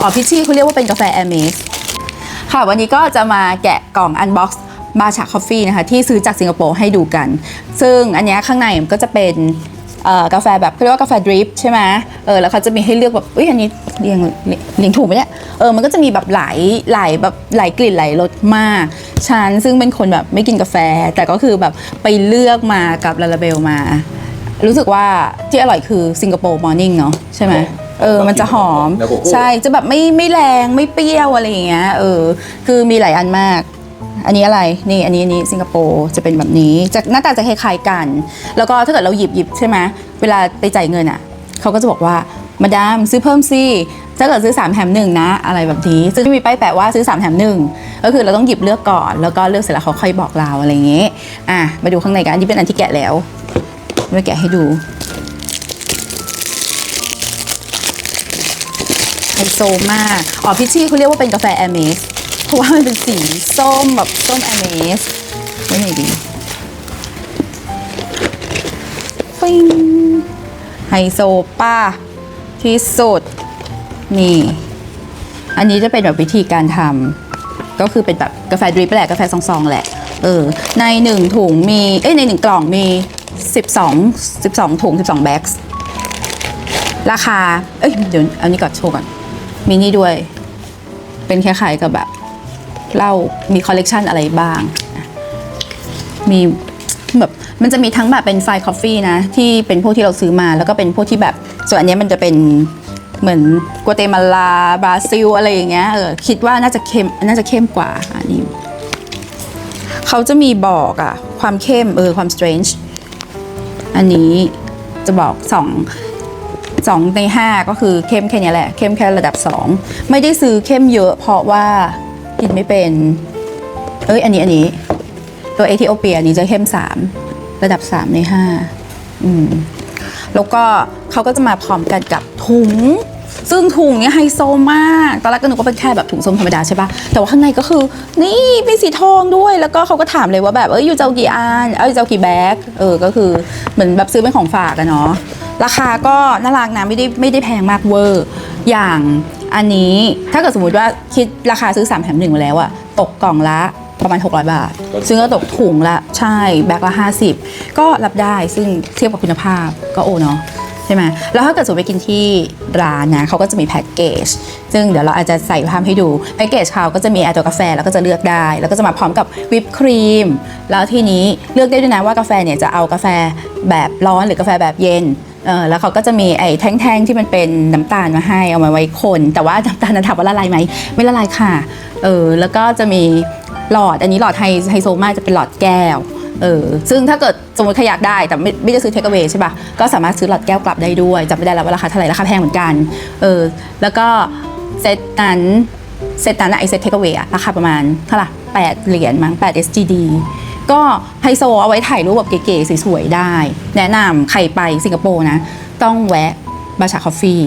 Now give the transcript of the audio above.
อ๋อพิชชี่เขาเรียกว่าเป็นกาแฟแอร์เมสค่ะวันนี้ก็จะมาแกะกล่องอันบ็อกซ์บาชาคอฟฟี่นะคะที่ซื้อจากสิงคโปร์ให้ดูกัน ซึ่งอันนี้ข้างในมันก็จะเป็นกาแฟแบบเขาเรียกว่ากาแฟดริปใช่ไหมเออแล้วเขาจะมีให้เลือกแบบอุ้ยอันนี้เรียงเรียงถูกไหมเนี่ยเออมันก็จะมีแบบหลายหลายแบบหลายกลิ่นหลายรสมากฉันซึ่งเป็นคนแบบไม่กินกาแฟ แต่ก็คือแบบไปเลือกมากับลาลาเบลมา รู้สึกว่าที่อร่อยคือสิงคโปร์มอร์นิ่งเนาะใช่ไหม เออมันจะหอมแล้วโกโก้ใช่จะแบบไม่ไม่แรงไม่เปรี้ยวอะไรอย่างเงี้ยเออคือมีหลายอันมาก อันนี้อะไรนี่อันนี้อันนี้สิงคโปร์จะเป็นแบบนี้จะหน้าตาจะคล้ายๆกัน แล้วก็ถ้าเกิดเราหยิบหยิบใช่ไหมเวลาไปจ่ายเงินอะเขาก็จะบอกว่ามาดามซื้อเพิ่มสิถ้าเกิดซื้อ 3 แถมหนึ่งนะ อะไรแบบนี้ ซึ่งมีป้ายแปะว่าซื้อ 3 แถมหนึ่งก็คือเราต้องหยิบเลือกก่อน แล้วก็เลือกเสร็จแล้วเขาค่อยบอกเราอะไรอย่างเงี้ยอะมาดูข้างในกันอันนี้เป็นอันที่แกะแล้วมาแกะให้ดู ฮโซมาก อ๋อพิชชี่เขาเรียกว่าเป็นกาแฟแอร์เมสเพราะว่ามันเป็นสีส้มแบบส้มแอร์เมสไม่ไหนดีฟิงไฮโซป้าที่สุด นี่ อันนี้จะเป็นแบบวิธีการทำก็คือเป็นแบบกาแฟดริปแหละกาแฟซองๆแหละ เออ ในหนึ่งถุงมี เอ้ยในหนึ่งกล่องมี 12 12 ถุง 12 แบ็กซ์ราคา เอ้ย เดี๋ยว เอานี้ก่อนโชว์ก่อน มีนี่ด้วย เป็นคล้ายๆกับแบบเล้ามีคอลเลกชันอะไรบ้าง มีแบบมันจะมีทั้งแบบเป็นไฟคอฟฟี่นะ ที่เป็นพวกที่เราซื้อมา แล้วก็เป็นพวกที่แบบ ส่วนอันนี้มันจะเป็นเหมือนกัวเตมาลาบราซิล อะไรอย่างเงี้ยเออคิดว่าน่าจะเข้มน่าจะเข้มกว่าอันนี้เขาจะมีบอกอะความเข้มเออความ strange อันนี้จะบอกสอง สองในห้าก็คือเข้มแค่เนี้ยแหละเข้มแค่ระดับสองไม่ได้ซื้อเข้มเยอะเพราะว่ากินไม่เป็น เอ้ยอันนี้อันนี้ ตัวเอธิโอเปียนี้จะเข้มสามระดับสามในห้าอืมแล้วก็เขาก็จะมาพร้อมกันกับถุง ซึ่งถุงเนี้ยไฮโซมาก ตอนแรกก็นึกว่าเป็นแค่แบบถุงส้มธรรมดาใช่ปะแต่ว่าข้างในก็คือ นี่มีสีทองด้วย แล้วก็เขาก็ถามเลยว่าแบบ เอ้ยอยู่เจะเอากี่อัน เอ้ยจะเอากี่แบ็คเออ ก็คือเหมือนแบบซื้อเป็นของฝากอะเนาะ ราคาก็น่ารักนะไม่ได้ไม่ได้แพงมากเวอร์ อย่างอันนี้ถ้าเกิดสมมติว่าคิดราคาซื้อ 3 แถมหนึ่งมาแล้วอะตกกล่องละประมาณ 600 บาท ซึ่งก็ตกถุงละใช่แบ็คละ 50 ก็รับได้ซึ่งเทียบกับคุณภาพก็โอเนาะใช่ไหมแล้วถ้าเกิดสมมติไปกินที่ร้านนะเขาก็จะมีแพ็กเกจซึ่งเดี๋ยวเราอาจจะใส่ภาพให้ดูแพ็กเกจเขาก็จะมีไอตัวกาแฟแล้วก็จะเลือกได้ แล้วก็จะมาพร้อมกับวิปครีมแล้วทีนี้เลือกได้ด้วยนะว่ากาแฟเนี่ยจะเอากาแฟแบบร้อนหรือกาแฟแบบเย็น เออแล้วเขาก็จะมีไอ้แท่งๆที่มันเป็นน้ำตาลมาให้เอามาไว้คน แต่ว่าน้ำตาลนั้นถามว่าละลายไหมไม่ละลายค่ะเออแล้วก็จะมีหลอดอันนี้หลอดไฮไฮโซมาจะเป็นหลอดแก้วเออซึ่งถ้าเกิดสมมติใครอยากได้แต่ไม่ไม่ได้ซื้อเทคเวใช่ปะก็สามารถซื้อหลอดแก้วกลับได้ด้วยจำไม่ได้แล้วว่าราคาเท่าไหร่ราคาแพงเหมือนกันเออแล้วก็เซตนั้นเซตนั้นไอเซตเทคเวอะราคาประมาณเท่าไหร่แปดเหรียญมั้งแปด SGD ก็ไฮโซเอาไว้ถ่ายรูปแบบเก๋ๆสวยๆได้ แนะนำใครไปสิงคโปร์นะ ต้องแวะบาชาคอฟฟี่